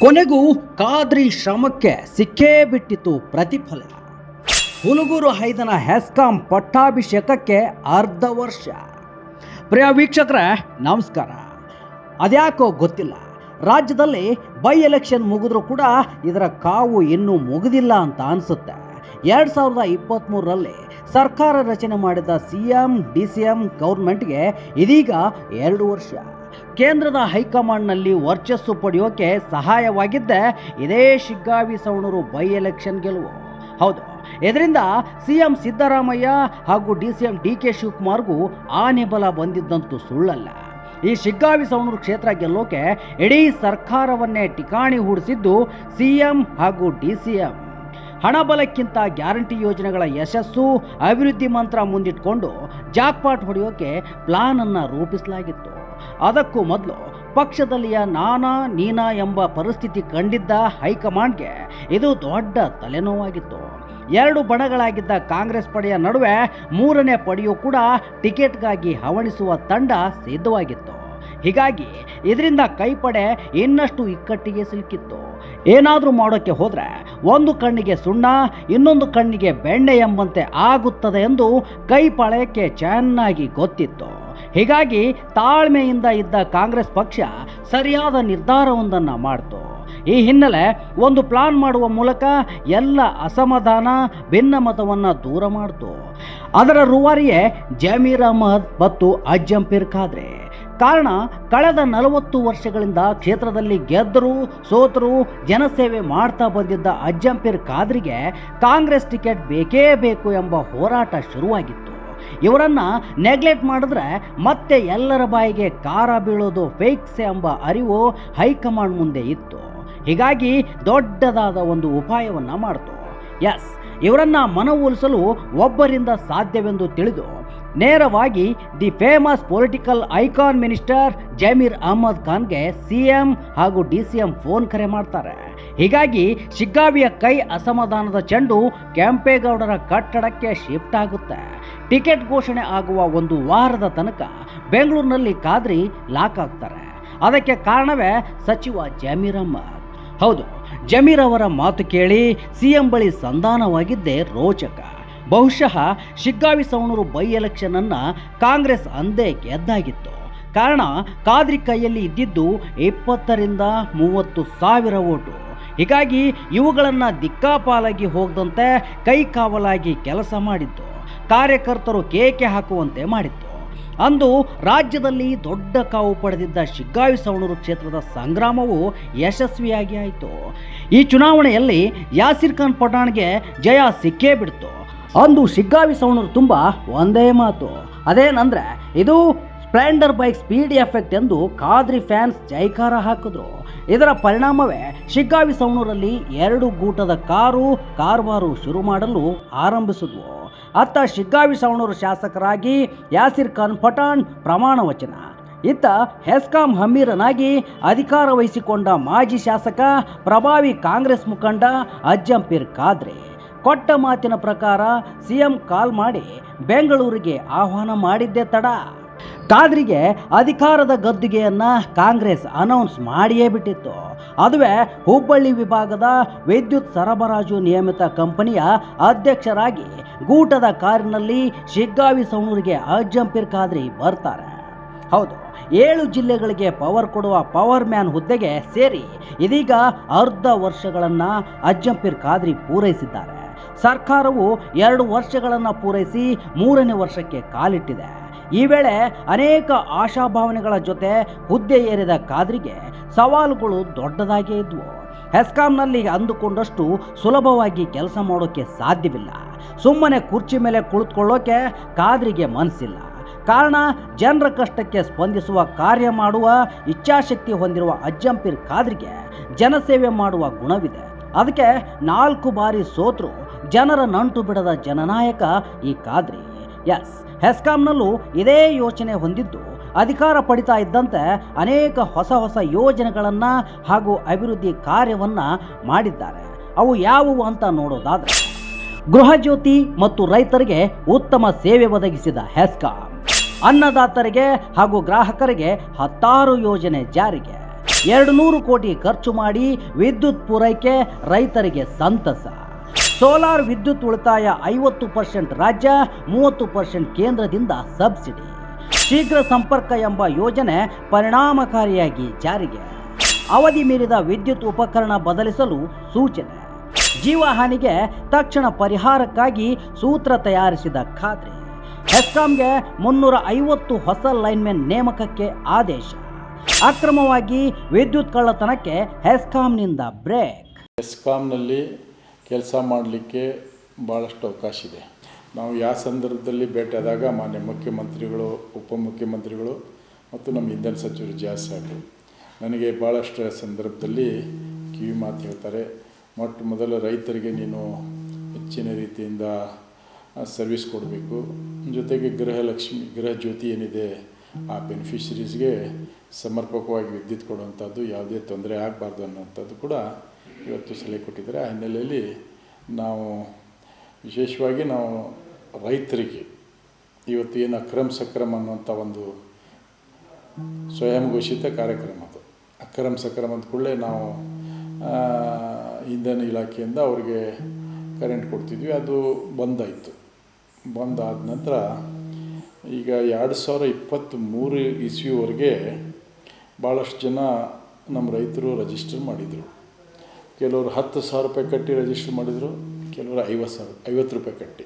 ಕೊನೆಗೂ ಕಾದ್ರಿ ಶ್ರಮಕ್ಕೆ ಸಿಕ್ಕೇ ಬಿಟ್ಟಿತು ಪ್ರತಿಫಲ. ಹುಲಗೂರು ಹೈದನ ಹೆಸ್ಕಾಂ ಪಟ್ಟಾಭಿಷೇಕಕ್ಕೆ ಅರ್ಧ ವರ್ಷ. ಪ್ರಿಯ ವೀಕ್ಷಕರೇ, ನಮಸ್ಕಾರ. ಅದ್ಯಾಕೋ ಗೊತ್ತಿಲ್ಲ. ರಾಜ್ಯದಲ್ಲಿ ಬೈ ಎಲೆಕ್ಷನ್ ಮುಗಿದ್ರೂ ಕೂಡ ಇದರ ಕಾವು ಇನ್ನೂ ಮುಗಿದಿಲ್ಲ ಅಂತ ಅನಿಸುತ್ತೆ. ಎರಡು ಸಾವಿರದ ಇಪ್ಪತ್ತ್ಮೂರರಲ್ಲಿ ಸರ್ಕಾರ ರಚನೆ ಮಾಡಿದ C M, D C M ಗೌರ್ಮೆಂಟ್ಗೆ ಇದೀಗ ಎರಡು ವರ್ಷ. ಕೇಂದ್ರದ ಹೈಕಮಾಂಡ್ನಲ್ಲಿ ವರ್ಚಸ್ಸು ಪಡೆಯೋಕೆ ಸಹಾಯವಾಗಿದ್ದೆ ಇದೇ ಶಿಗ್ಗಾವಿ ಸವಣೂರು ಬೈ ಎಲೆಕ್ಷನ್ ಗೆಲುವು. ಹೌದು, ಇದರಿಂದ ಸಿ ಎಂ ಸಿದ್ದರಾಮಯ್ಯ ಹಾಗೂ D C M D K ಶಿವಕುಮಾರ್ಗೂ ಆನೆ ಬಲ ಬಂದಿದ್ದಂತೂ ಸುಳ್ಳಲ್ಲ. ಈ ಶಿಗ್ಗಾವಿ ಸವಣೂರು ಕ್ಷೇತ್ರ ಗೆಲ್ಲೋಕೆ ಇಡೀ ಸರ್ಕಾರವನ್ನೇ ಠಿಕಾಣಿ ಹೂಡಿಸಿದ್ದು ಸಿ ಎಂ ಹಾಗೂ ಡಿ ಸಿ ಎಂ. ಹಣಬಲಕ್ಕಿಂತ ಗ್ಯಾರಂಟಿ ಯೋಜನೆಗಳ ಯಶಸ್ಸು ಅಭಿವೃದ್ಧಿ ಮಂತ್ರ ಮುಂದಿಟ್ಕೊಂಡು ಜಾಕ್ಪಾಟ್ ಹೊಡೆಯೋಕೆ ಪ್ಲಾನ್ ಅನ್ನ ರೂಪಿಸಲಾಗಿತ್ತು. ಅದಕ್ಕೂ ಮೊದಲು ಪಕ್ಷದಲ್ಲಿಯ ನಾನಾ ನೀನಾ ಎಂಬ ಪರಿಸ್ಥಿತಿ ಕಂಡಿದ್ದ ಹೈಕಮಾಂಡ್ಗೆ ಇದು ದೊಡ್ಡ ತಲೆನೋವಾಗಿತ್ತು. ಎರಡು ಬಣಗಳಾಗಿದ್ದ ಕಾಂಗ್ರೆಸ್ ಪಡೆಯ ನಡುವೆ ಮೂರನೇ ಪಡೆಯೂ ಕೂಡ ಟಿಕೆಟ್ಗಾಗಿ ಹವಣಿಸುವ ತಂಡ ಸಿದ್ಧವಾಗಿತ್ತು. ಹೀಗಾಗಿ ಇದರಿಂದ ಕೈಪಡೆ ಇನ್ನಷ್ಟು ಇಕ್ಕಟ್ಟಿಗೆ ಸಿಲುಕಿತ್ತು. ಏನಾದರೂ ಮಾಡೋಕ್ಕೆ ಹೋದರೆ ಒಂದು ಕಣ್ಣಿಗೆ ಸುಣ್ಣ, ಇನ್ನೊಂದು ಕಣ್ಣಿಗೆ ಬೆಣ್ಣೆ ಎಂಬಂತೆ ಆಗುತ್ತದೆ ಎಂದು ಕೈಪಳೆಯಕ್ಕೆ ಚೆನ್ನಾಗಿ ಗೊತ್ತಿತ್ತು. ಹೀಗಾಗಿ ತಾಳ್ಮೆಯಿಂದ ಇದ್ದ ಕಾಂಗ್ರೆಸ್ ಪಕ್ಷ ಸರಿಯಾದ ನಿರ್ಧಾರವೊಂದನ್ನು ಮಾಡಿತು. ಈ ಹಿನ್ನೆಲೆ ಒಂದು ಪ್ಲಾನ್ ಮಾಡುವ ಮೂಲಕ ಎಲ್ಲ ಅಸಮಾಧಾನ, ಭಿನ್ನಮತವನ್ನು ದೂರ ಮಾಡಿತು. ಅದರ ರೂವಾರಿಯೇ ಜಮೀರ್ ಅಹಮದ್ ಮತ್ತು ಅಜ್ಜಂಪೀರ್ ಖಾದ್ರೆ. ಕಾರಣ, ಕಳೆದ ನಲವತ್ತು ವರ್ಷಗಳಿಂದ ಕ್ಷೇತ್ರದಲ್ಲಿ ಗೆದ್ದರು ಸೋತರು ಜನಸೇವೆ ಮಾಡ್ತಾ ಬಂದಿದ್ದ ಅಜ್ಜಂಪೀರ್ ಖಾದ್ರಿಗೆ ಕಾಂಗ್ರೆಸ್ ಟಿಕೆಟ್ ಬೇಕೇ ಬೇಕು ಎಂಬ ಹೋರಾಟ ಶುರುವಾಗಿತ್ತು. ಇವರನ್ನ ನೆಗ್ಲೆಕ್ಟ್ ಮಾಡಿದ್ರೆ ಮತ್ತೆ ಎಲ್ಲರ ಬಾಯಿಗೆ ಕಾರ ಬೀಳೋದು ಫೇಕ್ಸ್ ಎಂಬ ಅರಿವು ಹೈಕಮಾಂಡ್ ಮುಂದೆ ಇತ್ತು. ಹೀಗಾಗಿ ದೊಡ್ಡದಾದ ಒಂದು ಉಪಾಯವನ್ನು ಮಾಡ್ತು. ಎಸ್ ಇವರನ್ನು ಮನವೊಲಿಸಲು ಒಬ್ಬರಿಂದ ಸಾಧ್ಯವೆಂದು ತಿಳಿದು ನೇರವಾಗಿ the famous political icon minister Zameer Ahmed ಖಾನ್ಗೆ C M ಹಾಗೂ ಡಿ ಸಿ ಎಂ ಫೋನ್ ಕರೆ ಮಾಡ್ತಾರೆ. ಹೀಗಾಗಿ ಶಿಗ್ಗಾವಿಯ ಕೈ ಅಸಮಾಧಾನದ ಚೆಂಡು ಕೆಂಪೇಗೌಡರ ಕಟ್ಟಡಕ್ಕೆ ಶಿಫ್ಟ್ ಆಗುತ್ತೆ. ಟಿಕೆಟ್ ಘೋಷಣೆ ಆಗುವ ಒಂದು ವಾರದ ತನಕ ಬೆಂಗಳೂರಿನಲ್ಲಿ ಕಾದ್ರಿ ಲಾಕ್ ಆಗ್ತಾರೆ. ಅದಕ್ಕೆ ಕಾರಣವೇ ಸಚಿವ ಜಮೀರ್ ಅಹಮದ್. ಹೌದು, ಜಮೀರ್ ಅವರ ಮಾತು ಕೇಳಿ ಸಿಎಂ ಬಳಿ ಸಂಧಾನವಾಗಿದ್ದೇ ರೋಚಕ. ಬಹುಶಃ ಶಿಗ್ಗಾವಿ ಸವಣೂರು ಬೈ ಎಲೆಕ್ಷನ್ ಅನ್ನ ಕಾಂಗ್ರೆಸ್ ಅಂದೇ ಗೆದ್ದಾಗಿತ್ತು ಕಾರಣ ಕಾದ್ರಿ ಕೈಯಲ್ಲಿ ಇದ್ದಿದ್ದು ಇಪ್ಪತ್ತರಿಂದ ಮೂವತ್ತು ಸಾವಿರ ಓಟು. ಹೀಗಾಗಿ ಇವುಗಳನ್ನು ದಿಕ್ಕಾಪಾಲಾಗಿ ಹೋಗದಂತೆ ಕೈಕಾವಲಾಗಿ ಕೆಲಸ ಮಾಡಿದ್ದು ಕಾರ್ಯಕರ್ತರು ಕೇಕೆ ಹಾಕುವಂತೆ ಮಾಡಿತ್ತು. ಅಂದು ರಾಜ್ಯದಲ್ಲಿ ದೊಡ್ಡ ಕಾವು ಪಡೆದಿದ್ದ ಶಿಗ್ಗಾವಿ ಸವಣೂರು ಕ್ಷೇತ್ರದ ಸಂಗ್ರಾಮವು ಯಶಸ್ವಿಯಾಗಿ ಆಯಿತು. ಈ ಚುನಾವಣೆಯಲ್ಲಿ ಯಾಸಿರ್ ಖಾನ್ ಪಠಾಣ್ಗೆ ಜಯ ಸಿಕ್ಕೇ ಬಿಡ್ತು. ಅಂದು ಶಿಗ್ಗಾವಿ ಸವಣೂರು ತುಂಬ ಒಂದೇ ಮಾತು. ಅದೇನಂದ್ರೆ, ಇದು ಸ್ಪ್ಲೆಂಡರ್ ಬೈಕ್ ಸ್ಪೀಡ್ ಎಫೆಕ್ಟ್ ಎಂದು ಖಾದ್ರಿ ಫ್ಯಾನ್ಸ್ ಜೈಕಾರ ಹಾಕಿದ್ರು. ಇದರ ಪರಿಣಾಮವೇ ಶಿಗ್ಗಾವಿ ಸೌಣೂರಲ್ಲಿ ಎರಡು ಗೂಟದ ಕಾರು ಕಾರ್ಬಾರು ಶುರು ಮಾಡಲು ಆರಂಭಿಸಿದ್ವು. ಅತ್ತ ಶಿಗ್ಗಾವಿ ಸೌಣೂರು ಶಾಸಕರಾಗಿ ಯಾಸಿರ್ ಖಾನ್ ಪಠಾಣ್ ಪ್ರಮಾಣ ವಚನ. ಇತ್ತ ಹೆಸ್ಕಾಂ ಹಮೀರನಾಗಿ ಅಧಿಕಾರ ವಹಿಸಿಕೊಂಡ ಮಾಜಿ ಶಾಸಕ, ಪ್ರಭಾವಿ ಕಾಂಗ್ರೆಸ್ ಮುಖಂಡ ಅಜ್ಜಂಪೀರ್ ಖಾದ್ರಿ. ಕೊಟ್ಟ ಮಾತಿನ ಪ್ರಕಾರ ಸಿಎಂ ಕಾಲ್ ಮಾಡಿ ಬೆಂಗಳೂರಿಗೆ ಆಹ್ವಾನ ಮಾಡಿದ್ದೆ ತಡ. ಕಾದ್ರಿಗೆ ಅಧಿಕಾರದ ಗದ್ದುಗೆಯನ್ನ ಕಾಂಗ್ರೆಸ್ ಅನೌನ್ಸ್ ಮಾಡಿಯೇ ಬಿಟ್ಟಿತ್ತು. ಅದುವೇ ಹುಬ್ಬಳ್ಳಿ ವಿಭಾಗದ ವಿದ್ಯುತ್ ಸರಬರಾಜು ನಿಯಮಿತ ಕಂಪನಿಯ ಅಧ್ಯಕ್ಷರಾಗಿ ಗೂಟದ ಕಾರಿನಲ್ಲಿ ಶಿಗ್ಗಾವಿ ಸವಣೂರಿಗೆ ಅಜ್ಜಂಪಿರ್ ಖಾದ್ರಿ ಬರ್ತಾರೆ. ಹೌದು, ಏಳು ಜಿಲ್ಲೆಗಳಿಗೆ ಪವರ್ ಕೊಡುವ ಪವರ್ ಮ್ಯಾನ್ ಹುದ್ದೆಗೆ ಸೇರಿ ಇದೀಗ ಅರ್ಧ ವರ್ಷಗಳನ್ನು ಅಜ್ಜಂಪಿರ್ ಖಾದ್ರಿ ಪೂರೈಸಿದ್ದಾರೆ. ಸರ್ಕಾರವು ಎರಡು ವರ್ಷಗಳನ್ನು ಪೂರೈಸಿ ಮೂರನೇ ವರ್ಷಕ್ಕೆ ಕಾಲಿಟ್ಟಿದೆ. ಈ ವೇಳೆ ಅನೇಕ ಆಶಾಭಾವನೆಗಳ ಜೊತೆ ಹುದ್ದೆ ಏರಿದ ಖಾದ್ರಿಗೆ ಸವಾಲುಗಳು ದೊಡ್ಡದಾಗೇ ಇದ್ವು. ಹೆಸ್ಕಾಂನಲ್ಲಿ ಅಂದುಕೊಂಡಷ್ಟು ಸುಲಭವಾಗಿ ಕೆಲಸ ಮಾಡೋಕ್ಕೆ ಸಾಧ್ಯವಿಲ್ಲ. ಸುಮ್ಮನೆ ಕುರ್ಚಿ ಮೇಲೆ ಕುಳಿತುಕೊಳ್ಳೋಕೆ ಖಾದ್ರಿಗೆ ಮನಸ್ಸಿಲ್ಲ ಕಾರಣ ಜನರ ಕಷ್ಟಕ್ಕೆ ಸ್ಪಂದಿಸುವ ಕಾರ್ಯ ಮಾಡುವ, ಇಚ್ಛಾಶಕ್ತಿ ಹೊಂದಿರುವ ಅಜ್ಜಂಪಿರ್ ಖಾದ್ರಿಗೆ ಜನಸೇವೆ ಮಾಡುವ ಗುಣವಿದೆ. ಅದಕ್ಕೆ ನಾಲ್ಕು ಬಾರಿ ಸೋತರು ಜನರ ನಂಟು ಬಿಡದ ಜನನಾಯಕ ಈ ಕಾದ್ರಿ. ಎಸ್ ಹೆಸ್ಕಾಂನಲ್ಲೂ ಇದೇ ಯೋಚನೆ ಹೊಂದಿದ್ದು. ಅಧಿಕಾರ ಪಡಿತಾ ಇದ್ದಂತೆ ಅನೇಕ ಹೊಸ ಹೊಸ ಯೋಜನೆಗಳನ್ನು ಹಾಗೂ ಅಭಿವೃದ್ಧಿ ಕಾರ್ಯವನ್ನು ಮಾಡಿದ್ದಾರೆ. ಅವು ಯಾವುವು ಅಂತ ನೋಡೋದಾದರೆ ಗೃಹಜ್ಯೋತಿ ಮತ್ತು ರೈತರಿಗೆ ಉತ್ತಮ ಸೇವೆ ಒದಗಿಸಿದ ಹೆಸ್ಕಾಂ ಅನ್ನದಾತರಿಗೆ ಹಾಗೂ ಗ್ರಾಹಕರಿಗೆ ಹತ್ತಾರು ಯೋಜನೆ ಜಾರಿಗೆ. ಎರಡು ನೂರು ಕೋಟಿ ಖರ್ಚು ಮಾಡಿ ವಿದ್ಯುತ್ ಪೂರೈಕೆ ರೈತರಿಗೆ ಸಂತಸ. ಸೋಲಾರ್ ವಿದ್ಯುತ್ ಉಳಿತಾಯ ಐವತ್ತು ಪರ್ಸೆಂಟ್ ರಾಜ್ಯ, ಮೂವತ್ತು ಪರ್ಸೆಂಟ್ ಕೇಂದ್ರದಿಂದ ಸಬ್ಸಿಡಿ. ಶೀಘ್ರ ಸಂಪರ್ಕ ಎಂಬ ಯೋಜನೆ ಪರಿಣಾಮಕಾರಿಯಾಗಿ ಜಾರಿಗೆ. ಅವಧಿ ಮೀರಿದ ವಿದ್ಯುತ್ ಉಪಕರಣ ಬದಲಿಸಲು ಸೂಚನೆ. ಜೀವಹಾನಿಗೆ ತಕ್ಷಣ ಪರಿಹಾರಕ್ಕಾಗಿ ಸೂತ್ರ ತಯಾರಿಸಿದ ಖಾತ್ರಿ. ಹೆಸ್ಕಾಂಗೆ ಮುನ್ನೂರ ಐವತ್ತು ಹೊಸ ಲೈನ್ಮೆನ್ ನೇಮಕಕ್ಕೆ ಆದೇಶ. ಅಕ್ರಮವಾಗಿ ವಿದ್ಯುತ್ ಕಳ್ಳತನಕ್ಕೆ ಹೆಸ್ಕಾಂನಿಂದ ಬ್ರೇಕ್. ಎಸ್ಕಾಮ್ನಲ್ಲಿ ಕೆಲಸ ಮಾಡಲಿಕ್ಕೆ ಭಾಳಷ್ಟು ಅವಕಾಶ ಇದೆ. ನಾವು ಯಾವ ಸಂದರ್ಭದಲ್ಲಿ ಭೇಟಿಯಾದಾಗ ಮಾನ್ಯ ಮುಖ್ಯಮಂತ್ರಿಗಳು, ಉಪಮುಖ್ಯಮಂತ್ರಿಗಳು ಮತ್ತು ನಮ್ಮ ಇಂಧನ ಸಚಿವರು ಜಾಸ್ತಿ ಸಾಹೇಬರು ನನಗೆ ಭಾಳಷ್ಟು ಸಂದರ್ಭದಲ್ಲಿ ಕಿವಿ ಮಾತು ಹೇಳ್ತಾರೆ. ಮೊಟ್ಟ ಮೊದಲು ರೈತರಿಗೆ ನೀನು ಹೆಚ್ಚಿನ ರೀತಿಯಿಂದ ಸರ್ವಿಸ್ ಕೊಡಬೇಕು. ಜೊತೆಗೆ ಗೃಹಲಕ್ಷ್ಮಿ, ಗೃಹ ಜ್ಯೋತಿ ಏನಿದೆ ಆ ಬೆನಿಫಿಷರೀಸ್ಗೆ ಸಮರ್ಪಕವಾಗಿ ವಿದ್ಯುತ್ ಕೊಡುವಂಥದ್ದು ಯಾವುದೇ ತೊಂದರೆ ಆಗಬಾರ್ದು ಅನ್ನೋಂಥದ್ದು ಕೂಡ ಇವತ್ತು ಸಲಹೆ ಕೊಟ್ಟಿದ್ದಾರೆ. ಆ ಹಿನ್ನೆಲೆಯಲ್ಲಿ ನಾವು ವಿಶೇಷವಾಗಿ ನಾವು ರೈತರಿಗೆ ಇವತ್ತು ಏನು ಅಕ್ರಮ್ ಸಕ್ರಮ ಅನ್ನುವಂಥ ಒಂದು ಸ್ವಯಂ ಘೋಷಿತ ಕಾರ್ಯಕ್ರಮ ಅದು. ಅಕ್ರಮ್ ಸಕ್ರಮ್ ಅಂದ ಕೂಡಲೇ ನಾವು ಇಂಧನ ಇಲಾಖೆಯಿಂದ ಅವ್ರಿಗೆ ಕರೆಂಟ್ ಕೊಡ್ತಿದ್ವಿ. ಅದು ಬಂದಾಯಿತು. ಬಂದಾದ ನಂತರ ಈಗ ಎರಡು ಸಾವಿರ ಇಪ್ಪತ್ತ್ಮೂರು ಇಸ್ವಿವರೆಗೆ ಭಾಳಷ್ಟು ಜನ ನಮ್ಮ ರೈತರು ರಿಜಿಸ್ಟರ್ ಮಾಡಿದರು. ಕೆಲವರು ಹತ್ತು ಸಾವಿರ ರೂಪಾಯಿ ಕಟ್ಟಿ ರಿಜಿಸ್ಟರ್ ಮಾಡಿದರು, ಕೆಲವರು ಐವತ್ತು ಸಾವಿರ, ಐವತ್ತು ರೂಪಾಯಿ ಕಟ್ಟಿ.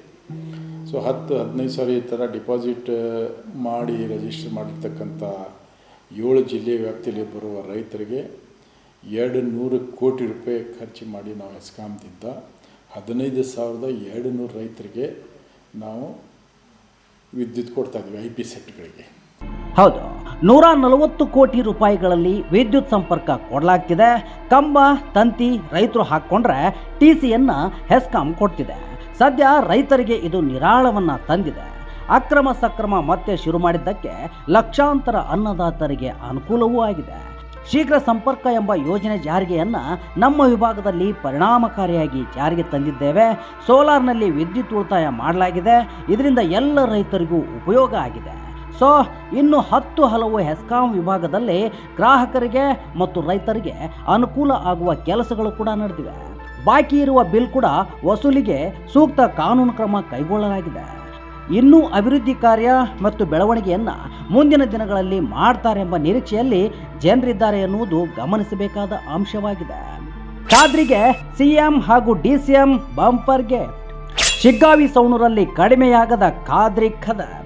ಸೊ ಹತ್ತು, ಹದಿನೈದು ಸಾವಿರ ಈ ಥರ ಡಿಪಾಸಿಟ್ ಮಾಡಿ ರಿಜಿಸ್ಟರ್ ಮಾಡಿರ್ತಕ್ಕಂಥ ಏಳು ಜಿಲ್ಲೆ ವ್ಯಾಪ್ತಿಯಲ್ಲಿ ಬರುವ ರೈತರಿಗೆ ಎರಡು ನೂರು ಕೋಟಿ ರೂಪಾಯಿ ಖರ್ಚು ಮಾಡಿ ನಾವು ಎಸ್ಕಾಮ್ದಿಂದ ಹದಿನೈದು ಸಾವಿರದ ಎರಡು ನೂರು ರೈತರಿಗೆ ನಾವು ವಿದ್ಯುತ್ ಕೊಡ್ತಾಯಿದ್ವಿ ಐ ಪಿ ಸೆಟ್ಗಳಿಗೆ. ಹೌದು. ನೂರ ನಲವತ್ತು ಕೋಟಿ ರೂಪಾಯಿಗಳಲ್ಲಿ ವಿದ್ಯುತ್ ಸಂಪರ್ಕ ಕೊಡಲಾಗ್ತಿದೆ. ಕಂಬ, ತಂತಿ ರೈತರು ಹಾಕ್ಕೊಂಡ್ರೆ ಟಿ ಸಿಯನ್ನು ಹೆಸ್ಕಾಂ ಕೊಡ್ತಿದೆ. ಸದ್ಯ ರೈತರಿಗೆ ಇದು ನಿರಾಳವನ್ನ ತಂದಿದೆ. ಅಕ್ರಮ ಸಕ್ರಮ ಮತ್ತೆ ಶುರು ಮಾಡಿದ್ದಕ್ಕೆ ಲಕ್ಷಾಂತರ ಅನ್ನದಾತರಿಗೆ ಅನುಕೂಲವೂ ಆಗಿದೆ. ಶೀಘ್ರ ಸಂಪರ್ಕ ಎಂಬ ಯೋಜನೆ ಜಾರಿಗೆಯನ್ನ ನಮ್ಮ ವಿಭಾಗದಲ್ಲಿ ಪರಿಣಾಮಕಾರಿಯಾಗಿ ಜಾರಿಗೆ ತಂದಿದ್ದೇವೆ. ಸೋಲಾರ್ನಲ್ಲಿ ವಿದ್ಯುತ್ ಉಳಿತಾಯ ಮಾಡಲಾಗಿದೆ. ಇದರಿಂದ ಎಲ್ಲ ರೈತರಿಗೂ ಉಪಯೋಗ ಆಗಿದೆ. ಸೊ, ಇನ್ನು ಹತ್ತು ಹಲವು ಹೆಸ್ಕಾಂ ವಿಭಾಗದಲ್ಲಿ ಗ್ರಾಹಕರಿಗೆ ಮತ್ತು ರೈತರಿಗೆ ಅನುಕೂಲ ಆಗುವ ಕೆಲಸಗಳು ಕೂಡ ನಡೆದಿವೆ. ಬಾಕಿ ಇರುವ ಬಿಲ್ ಕೂಡ ವಸೂಲಿಗೆ ಸೂಕ್ತ ಕಾನೂನು ಕ್ರಮ ಕೈಗೊಳ್ಳಲಾಗಿದೆ. ಇನ್ನೂ ಅಭಿವೃದ್ಧಿ ಕಾರ್ಯ ಮತ್ತು ಬೆಳವಣಿಗೆಯನ್ನು ಮುಂದಿನ ದಿನಗಳಲ್ಲಿ ಮಾಡ್ತಾರೆಂಬ ನಿರೀಕ್ಷೆಯಲ್ಲಿ ಜನರಿದ್ದಾರೆ ಎನ್ನುವುದು ಗಮನಿಸಬೇಕಾದ ಅಂಶವಾಗಿದೆ. ಖಾದ್ರಿಗೆ ಸಿಎಂ ಹಾಗೂ ಡಿಸಿಎಂ ಬಂಪರ್ ಗಿಫ್ಟ್. ಶಿಗ್ಗಾವಿ ಸೌಣೂರಲ್ಲಿ ಕಡಿಮೆಯಾಗದ ಖಾದ್ರಿ ಖದರ್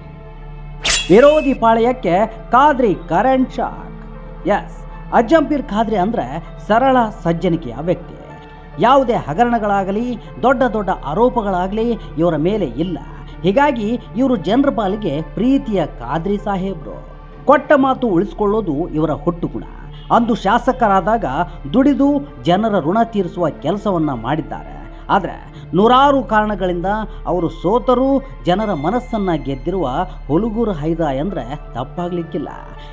ವಿರೋಧಿ ಪಾಳಯಕ್ಕೆ Khadri current shock S Ajjampeer Khadri ಅಂದರೆ ಸರಳ ಸಜ್ಜನಿಕೆಯ ವ್ಯಕ್ತಿ ಯಾವುದೇ ಹಗರಣಗಳಾಗಲಿ ದೊಡ್ಡ ದೊಡ್ಡ ಆರೋಪಗಳಾಗಲಿ ಇವರ ಮೇಲೆ ಇಲ್ಲ ಹೀಗಾಗಿ ಇವರು ಜನರ ಪಾಲಿಗೆ ಪ್ರೀತಿಯ ಖಾದ್ರಿ ಸಾಹೇಬ್ರು ಕೊಟ್ಟ ಮಾತು ಉಳಿಸ್ಕೊಳ್ಳೋದು ಇವರ ಹುಟ್ಟು ಗುಣ ಅಂದು ಶಾಸಕರಾದಾಗ ದುಡಿದು ಜನರ ಋಣ ತೀರಿಸುವ ಕೆಲಸವನ್ನು ಮಾಡಿದ್ದಾರೆ ಆದರೆ ನೂರಾರು ಕಾರಣಗಳಿಂದ ಅವರು ಸೋತರೂ ಜನರ ಮನಸ್ಸನ್ನು ಗೆದ್ದಿರುವ ಹುಲುಗೂರು ಹೈದ ಎಂದರೆ ತಪ್ಪಾಗಲಿಕ್ಕಿಲ್ಲ.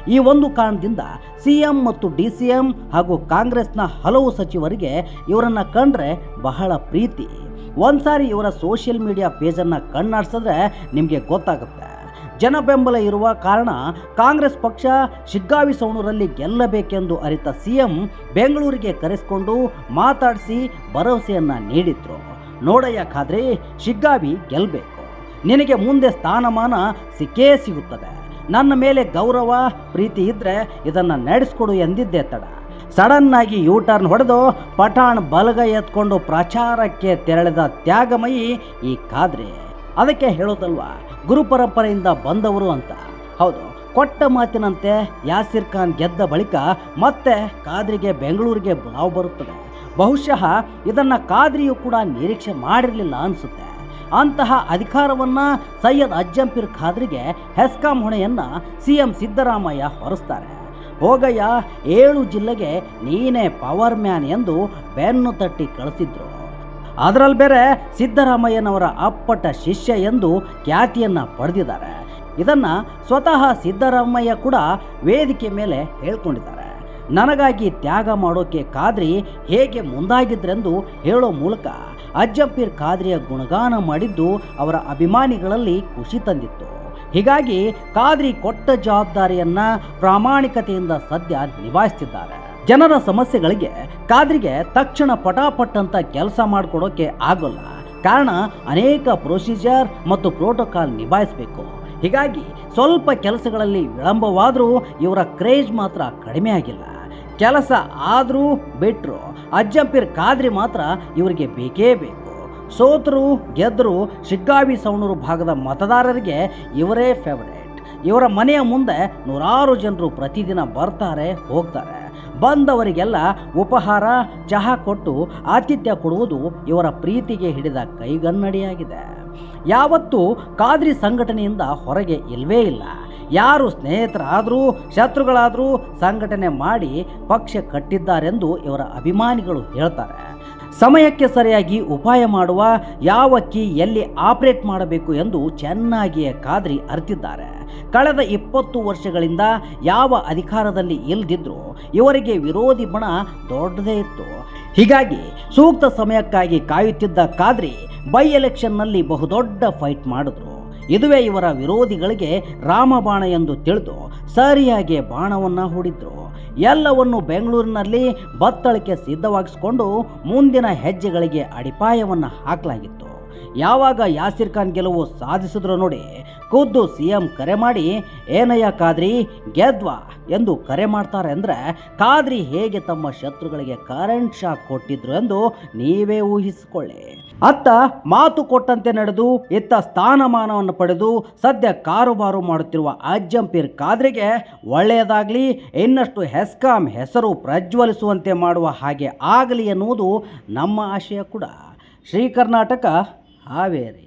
ಈ ಒಂದು ಕಾರಣದಿಂದ ಸಿ ಎಂ ಮತ್ತು ಡಿ ಸಿ ಎಂ ಹಾಗೂ ಕಾಂಗ್ರೆಸ್ನ ಹಲವು ಸಚಿವರಿಗೆ ಇವರನ್ನು ಕಂಡ್ರೆ ಬಹಳ ಪ್ರೀತಿ. ಒಂದ್ಸಾರಿ ಇವರ ಸೋಷಿಯಲ್ ಮೀಡಿಯಾ ಪೇಜನ್ನು ಕಣ್ಣಾಡ್ಸಿದ್ರೆ ನಿಮಗೆ ಗೊತ್ತಾಗುತ್ತೆ. ಜನ ಬೆಂಬಲ ಇರುವ ಕಾರಣ ಕಾಂಗ್ರೆಸ್ ಪಕ್ಷ ಶಿಗ್ಗಾವಿ ಸೌಣೂರಲ್ಲಿ ಗೆಲ್ಲಬೇಕೆಂದು ಅರಿತ ಸಿಎಂ ಬೆಂಗಳೂರಿಗೆ ಕರೆಸಿಕೊಂಡು ಮಾತಾಡಿಸಿ ಭರವಸೆಯನ್ನ ನೀಡಿದ್ರು. ನೋಡಯ್ಯ ಖಾದ್ರಿ, ಶಿಗ್ಗಾವಿ ಗೆಲ್ಲಬೇಕು ನಿನಗೆ ಮುಂದೆ ಸ್ಥಾನಮಾನ ಸಿಕ್ಕೇ ಸಿಗುತ್ತದೆ. ನನ್ನ ಮೇಲೆ ಗೌರವ, ಪ್ರೀತಿ ಇದ್ದರೆ ಇದನ್ನು ನಡೆಸ್ಕೊಡು ಎಂದಿದ್ದೆ ತಡ. ಸಡನ್ ಆಗಿ ಯೂ ಟರ್ನ್ ಹೊಡೆದು ಪಠಾಣ್ ಬಲಗೈ ಎತ್ಕೊಂಡು ಪ್ರಚಾರಕ್ಕೆ ತೆರಳಿದ ತ್ಯಾಗಮಯಿ ಈ ಖಾದ್ರಿ. ಅದಕ್ಕೆ ಹೇಳೋದಲ್ವಾ, ಗುರು ಪರಂಪರೆಯಿಂದ ಬಂದವರು ಅಂತ. ಹೌದು, ಕೊಟ್ಟ ಮಾತಿನಂತೆ ಯಾಸಿರ್ ಖಾನ್ ಗೆದ್ದ ಬಳಿಕ ಮತ್ತೆ ಕಾದ್ರಿಗೆ ಬೆಂಗಳೂರಿಗೆ ಬುಲಾವ್ ಬರುತ್ತದೆ. ಬಹುಶಃ ಇದನ್ನು ಕಾದ್ರಿಯು ಕೂಡ ನಿರೀಕ್ಷೆ ಮಾಡಿರಲಿಲ್ಲ ಅನಿಸುತ್ತೆ. ಅಂತಹ ಅಧಿಕಾರವನ್ನು ಸೈಯದ್ ಅಜ್ಜಂಪಿರ್ ಖಾದ್ರಿಗೆ ಹೆಸ್ಕಾಂ ಹೊಣೆಯನ್ನ ಸಿಎಂ ಸಿದ್ದರಾಮಯ್ಯ ಹೊರಿಸ್ತಾರೆ. ಹೋಗಯ್ಯ, ಏಳು ಜಿಲ್ಲೆಗೆ ನೀನೇ ಪವರ್ ಮ್ಯಾನ್ ಎಂದು ಬೆನ್ನು ತಟ್ಟಿ ಕಳಿಸಿದ್ರು. ಅದರಲ್ಲಿ ಬೇರೆ ಸಿದ್ದರಾಮಯ್ಯನವರ ಅಪ್ಪಟ ಶಿಷ್ಯ ಎಂದು ಖ್ಯಾತಿಯನ್ನ ಪಡೆದಿದ್ದಾರೆ. ಇದನ್ನು ಸ್ವತಃ ಸಿದ್ದರಾಮಯ್ಯ ಕೂಡ ವೇದಿಕೆ ಮೇಲೆ ಹೇಳ್ಕೊಂಡಿದ್ದಾರೆ. ನನಗಾಗಿ ತ್ಯಾಗ ಮಾಡೋಕೆ ಖಾದ್ರಿ ಹೇಗೆ ಮುಂದಾಗಿದ್ರೆಂದು ಹೇಳೋ ಮೂಲಕ ಅಜ್ಜಂಪೀರ್ ಖಾದ್ರಿಯ ಗುಣಗಾನ ಮಾಡಿದ್ದು ಅವರ ಅಭಿಮಾನಿಗಳಲ್ಲಿ ಖುಷಿ ತಂದಿತ್ತು. ಹೀಗಾಗಿ ಖಾದ್ರಿ ಕೊಟ್ಟ ಜವಾಬ್ದಾರಿಯನ್ನು ಪ್ರಾಮಾಣಿಕತೆಯಿಂದ ಸದ್ಯ ನಿಭಾಯಿಸ್ತಿದ್ದಾರೆ. ಜನರ ಸಮಸ್ಯೆಗಳಿಗೆ ಕಾದ್ರಿಗೆ ತಕ್ಷಣ ಪಟಾಪಟ್ ಅಂತ ಕೆಲಸ ಮಾಡಿಕೊಡೋಕೆ ಆಗೋಲ್ಲ. ಕಾರಣ ಅನೇಕ ಪ್ರೊಸೀಜರ್ ಮತ್ತು ಪ್ರೋಟೋಕಾಲ್ ನಿಭಾಯಿಸಬೇಕು. ಹೀಗಾಗಿ ಸ್ವಲ್ಪ ಕೆಲಸಗಳಲ್ಲಿ ವಿಳಂಬವಾದರೂ ಇವರ ಕ್ರೇಜ್ ಮಾತ್ರ ಕಡಿಮೆ ಆಗಿಲ್ಲ. ಕೆಲಸ ಆದರೂ ಬಿಟ್ಟರು ಅಜ್ಜಂಪಿರ್ ಕಾದ್ರಿ ಮಾತ್ರ ಇವರಿಗೆ ಬೇಕೇ ಬೇಕು. ಸೋತರು ಗೆದ್ದರು ಶಿಗ್ಗಾವಿ ಸವಣೂರು ಭಾಗದ ಮತದಾರರಿಗೆ ಇವರೇ ಫೇವರೇಟ್ ಇವರ ಮನೆಯ ಮುಂದೆ ನೂರಾರು ಜನರು ಪ್ರತಿದಿನ ಬರ್ತಾರೆ, ಹೋಗ್ತಾರೆ. ಬಂದವರಿಗೆಲ್ಲ ಉಪಹಾರ, ಚಹಾ ಕೊಟ್ಟು ಆತಿಥ್ಯ ಕೊಡುವುದು ಇವರ ಪ್ರೀತಿಗೆ ಹಿಡಿದ ಕೈಗನ್ನಡಿಯಾಗಿದೆ. ಯಾವತ್ತೂ ಕಾದ್ರಿ ಸಂಘಟನೆಯಿಂದ ಹೊರಗೆ ಇಲ್ಲವೇ ಇಲ್ಲ. ಯಾರು ಸ್ನೇಹಿತರಾದರೂ, ಶತ್ರುಗಳಾದರೂ ಸಂಘಟನೆ ಮಾಡಿ ಪಕ್ಷ ಕಟ್ಟಿದ್ದಾರೆಂದು ಇವರ ಅಭಿಮಾನಿಗಳು ಹೇಳ್ತಾರೆ. ಸಮಯಕ್ಕೆ ಸರಿಯಾಗಿ ಉಪಾಯ ಮಾಡುವ ಯಾವ ಕೀ ಎಲ್ಲಿ ಆಪರೇಟ್ ಮಾಡಬೇಕು ಎಂದು ಚೆನ್ನಾಗಿಯೇ ಕಾದ್ರಿ ಅರಿತಿದ್ದಾರೆ. ಕಳೆದ ಇಪ್ಪತ್ತು ವರ್ಷಗಳಿಂದ ಯಾವ ಅಧಿಕಾರದಲ್ಲಿ ಇಲ್ದಿದ್ರು ಇವರಿಗೆ ವಿರೋಧಿ ಬಣ ದೊಡ್ಡದೇ ಇತ್ತು. ಹೀಗಾಗಿ ಸೂಕ್ತ ಸಮಯಕ್ಕಾಗಿ ಕಾಯುತ್ತಿದ್ದ ಕಾದ್ರಿ ಬೈ ಎಲೆಕ್ಷನ್ನಲ್ಲಿ ಬಹುದೊಡ್ಡ ಫೈಟ್ ಮಾಡಿದ್ರು. ಇದುವೇ ಇವರ ವಿರೋಧಿಗಳಿಗೆ ರಾಮಬಾಣ ಎಂದು ತಿಳಿದು ಸರಿಯಾಗಿ ಬಾಣವನ್ನು ಹೂಡಿದ್ರು. ಎಲ್ಲವನ್ನು ಬೆಂಗಳೂರಿನಲ್ಲಿ ಬತ್ತಳಿಕೆ ಸಿದ್ಧವಾಗಿಸಿಕೊಂಡು ಮುಂದಿನ ಹೆಜ್ಜೆಗಳಿಗೆ ಅಡಿಪಾಯವನ್ನು ಹಾಕಲಾಗಿತ್ತು. ಯಾವಾಗ ಯಾಸಿರ್ ಖಾನ್ ಗೆಲುವು ಸಾಧಿಸಿದ್ರು ನೋಡಿ ಖುದ್ದು ಸಿ ಎಂ ಕರೆ ಮಾಡಿ, ಏನಯ್ಯ ಕಾದ್ರಿ ಗೆದ್ವಾ? ಎಂದು ಕರೆ ಮಾಡ್ತಾರೆ ಅಂದರೆ ಕಾದ್ರಿ ಹೇಗೆ ತಮ್ಮ ಶತ್ರುಗಳಿಗೆ ಕರೆಂಟ್ ಶಾಕ್ ಕೊಟ್ಟಿದ್ರು ಎಂದು ನೀವೇ ಊಹಿಸಿಕೊಳ್ಳಿ. ಅತ್ತ ಮಾತು ಕೊಟ್ಟಂತೆ ನಡೆದು, ಇತ್ತ ಸ್ಥಾನಮಾನವನ್ನು ಪಡೆದು, ಸದ್ಯ ಕಾರುಬಾರು ಮಾಡುತ್ತಿರುವ ಅಜ್ಜಂಪೀರ್ ಕಾದ್ರಿಗೆ ಒಳ್ಳೆಯದಾಗಲಿ, ಇನ್ನಷ್ಟು ಹೆಸ್ಕಾಂ ಹೆಸರು ಪ್ರಜ್ವಲಿಸುವಂತೆ ಮಾಡುವ ಹಾಗೆ ಆಗಲಿ ಎನ್ನುವುದು ನಮ್ಮ ಆಶಯ ಕೂಡ. ಶ್ರೀ ಕರ್ನಾಟಕ ಹಾವೇರಿ